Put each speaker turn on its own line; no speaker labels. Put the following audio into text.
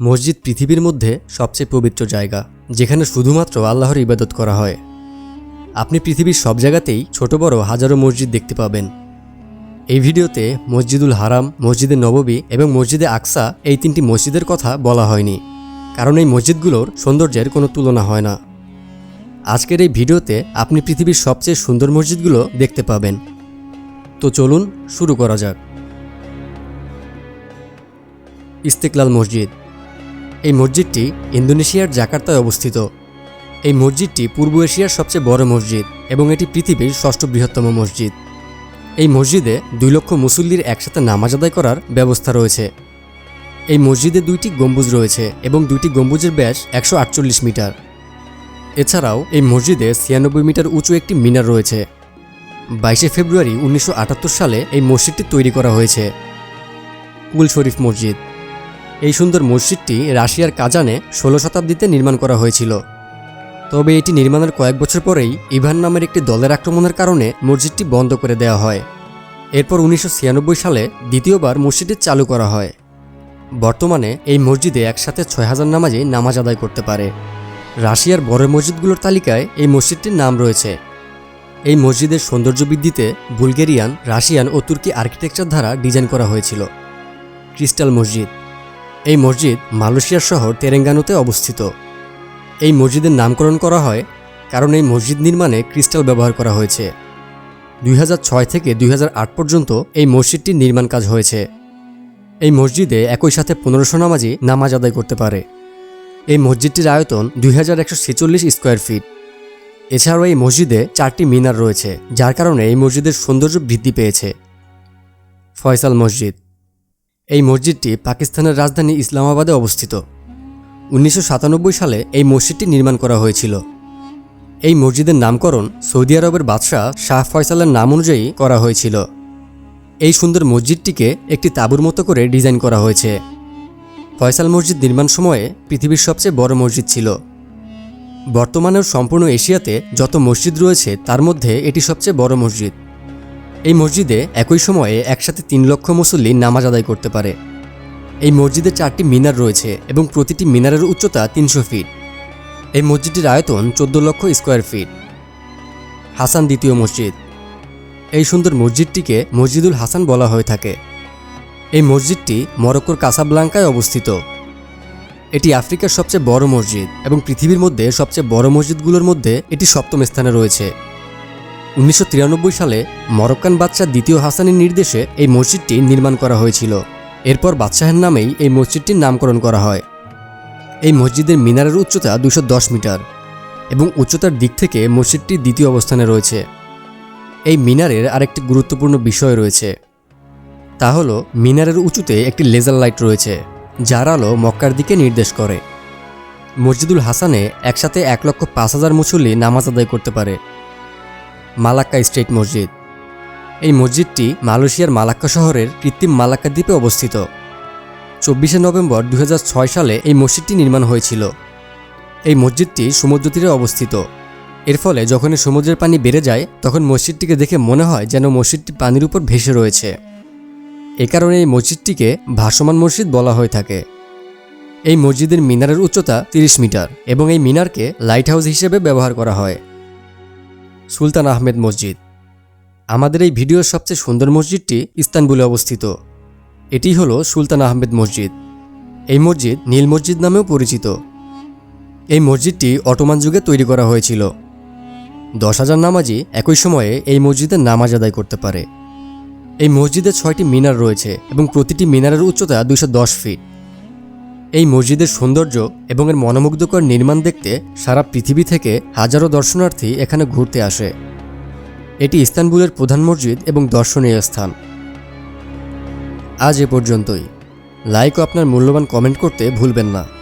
মসজিদ পৃথিবীর মধ্যে সবচেয়ে পবিত্র জায়গা, যেখানে শুধুমাত্র আল্লাহর ইবাদত করা হয়। আপনি পৃথিবীর সব জায়গাতেই ছোট বড় হাজারো মসজিদ দেখতে পাবেন। এই ভিডিওতে মসজিদুল হারাম, মসজিদে নববী এবং মসজিদে আকসা এই তিনটি মসজিদের কথা বলা হয়নি, কারণ এই মসজিদগুলোর সৌন্দর্যের কোনো তুলনা হয় না। আজকের এই ভিডিওতে আপনি পৃথিবীর সবচেয়ে সুন্দর মসজিদগুলো দেখতে পাবেন। তো চলুন শুরু করা যাক। ইস্তেকলাল মসজিদ। এই মসজিদটি ইন্দোনেশিয়ার জাকার্তায় অবস্থিত। এই মসজিদটি পূর্ব এশিয়ার সবচেয়ে বড় মসজিদ এবং এটি পৃথিবীর ষষ্ঠ বৃহত্তম মসজিদ। এই মসজিদে দুই লক্ষ মুসল্লির একসাথে নামাজ আদায় করার ব্যবস্থা রয়েছে। এই মসজিদে দুইটি গম্বুজ রয়েছে এবং দুইটি গম্বুজের ব্যাস একশো আটচল্লিশ মিটার। এছাড়াও এই মসজিদে ছিয়ানব্বই মিটার উঁচু একটি মিনার রয়েছে। বাইশে ফেব্রুয়ারি উনিশশো আটাত্তর সালে এই মসজিদটি তৈরি করা হয়েছে। কুল শরীফ মসজিদ। এই সুন্দর মসজিদটি রাশিয়ার কাজানে ষোলো শতাব্দীতে নির্মাণ করা হয়েছিল। তবে এটি নির্মাণের কয়েক বছর পরেই ইভান নামের একটি দলের আক্রমণের কারণে মসজিদটি বন্ধ করে দেওয়া হয়। এরপর উনিশশো ছিয়ানব্বই সালে দ্বিতীয়বার মসজিদটি চালু করা হয়। বর্তমানে এই মসজিদে একসাথে ছয় হাজার নামাজে নামাজ আদায় করতে পারে। রাশিয়ার বড় মসজিদগুলোর তালিকায় এই মসজিদটির নাম রয়েছে। এই মসজিদের সৌন্দর্য বৃদ্ধিতে বুলগেরিয়ান, রাশিয়ান ও তুর্কি আর্কিটেকচার দ্বারা ডিজাইন করা হয়েছিল। ক্রিস্টাল মসজিদ এই মসজিদ মালয়েশিয়ার শহর তেরেঙ্গানুতে অবস্থিত। এই মসজিদের নামকরণ করা হয় কারণ এই মসজিদ নির্মাণে ক্রিস্টাল ব্যবহার করা হয়েছে। দুই ছয় থেকে দুই হাজার আট পর্যন্ত এই মসজিদটির নির্মাণ কাজ হয়েছে। এই মসজিদে একই সাথে পনেরোশো নামাজি নামাজ আদায় করতে পারে। এই মসজিদটির আয়তন দুই হাজার একশো ছেচল্লিশ স্কোয়ার ফিট। এছাড়াও এই মসজিদে চারটি মিনার রয়েছে, যার কারণে এই মসজিদের সৌন্দর্য বৃদ্ধি পেয়েছে। ফয়সাল মসজিদ এই মসজিদটি পাকিস্তানের রাজধানী ইসলামাবাদে অবস্থিত। উনিশশো সাতানব্বই সালে এই মসজিদটি নির্মাণ করা হয়েছিল। এই মসজিদের নামকরণ সৌদি আরবের বাদশাহ শাহ ফয়সালের নাম অনুযায়ী করা হয়েছিল। এই সুন্দর মসজিদটিকে একটি তাঁবুর মতো করে ডিজাইন করা হয়েছে। ফয়সাল মসজিদ নির্মাণ সময়ে পৃথিবীর সবচেয়ে বড় মসজিদ ছিল। বর্তমানেও সম্পূর্ণ এশিয়াতে যত মসজিদ রয়েছে, তার মধ্যে এটি সবচেয়ে বড় মসজিদ। এই মসজিদে একই সময়ে একসাথে তিন লক্ষ মুসল্লি নামাজ আদায় করতে পারে। এই মসজিদে চারটি মিনার রয়েছে এবং প্রতিটি মিনারের উচ্চতা তিনশো ফিট। এই মসজিদটির আয়তন চোদ্দ লক্ষ স্কোয়ার ফিট। হাসান দ্বিতীয় মসজিদ। এই সুন্দর মসজিদটিকে মসজিদুল হাসান বলা হয়ে থাকে। এই মসজিদটি মরক্কোর কাসাবলাঙ্কায় অবস্থিত। এটি আফ্রিকার সবচেয়ে বড় মসজিদ এবং পৃথিবীর মধ্যে সবচেয়ে বড় মসজিদগুলোর মধ্যে এটি সপ্তম স্থানে রয়েছে। উনিশশো তিরানব্বই সালে মরক্কান বাদশাহ দ্বিতীয় হাসানের নির্দেশে এই মসজিদটি নির্মাণ করা হয়েছিল। এরপর বাদশাহের নামেই এই মসজিদটির নামকরণ করা হয়। এই মসজিদের মিনারের উচ্চতা দুশো মিটার এবং উচ্চতার দিক থেকে মসজিদটি দ্বিতীয় অবস্থানে রয়েছে। এই মিনারের আরেকটি গুরুত্বপূর্ণ বিষয় রয়েছে। তা হলো, মিনারের উঁচুতে একটি লেজার লাইট রয়েছে, যার আলো মক্কার দিকে নির্দেশ করে। মসজিদুল হাসানে একসাথে এক লক্ষ পাঁচ হাজার মুসল্লি নামাজ আদায় করতে পারে। মালাক্কা স্টেট মসজিদ। এই মসজিদটি মালয়েশিয়ার মালাক্কা শহরের কৃত্রিম মালাক্কা দ্বীপে অবস্থিত। চব্বিশে নভেম্বর দু হাজার ছয় সালে এই মসজিদটি নির্মাণ হয়েছিল। এই মসজিদটি সমুদ্র তীরে অবস্থিত। এর ফলে যখনই সমুদ্রের পানি বেড়ে যায়, তখন মসজিদটিকে দেখে মনে হয় যেন মসজিদটি পানির উপর ভেসে রয়েছে। এ কারণে এই মসজিদটিকে ভাসমান মসজিদ বলা হয়ে থাকে। এই মসজিদের মিনারের উচ্চতা 30 মিটার এবং এই মিনারকে লাইট হাউস হিসেবে ব্যবহার করা হয়। সুলতান আহমেদ মসজিদ। আমাদের এই ভিডিওর সবচেয়ে সুন্দর মসজিদটি ইস্তানবুলে অবস্থিত। এটি হলো সুলতান আহমেদ মসজিদ। এই মসজিদ নীল মসজিদ নামেও পরিচিত। এই মসজিদটি অটোমান যুগে তৈরি করা হয়েছিল। দশ হাজার নামাজি একই সময়ে এই মসজিদে নামাজ আদায় করতে পারে। এই মসজিদে ছয়টি মিনার রয়েছে এবং প্রতিটি মিনারের উচ্চতা দুশো ফিট। এই মসজিদের সৌন্দর্য এবং এর মনোমুগ্ধকর নির্মাণ দেখতে সারা পৃথিবী থেকে হাজারো দর্শনার্থী এখানে ঘুরতে আসে। এটি ইস্তানবুলের প্রধান মসজিদ এবং দর্শনীয় স্থান। আজ এ পর্যন্তই। লাইক ও আপনার মূল্যবান কমেন্ট করতে ভুলবেন না।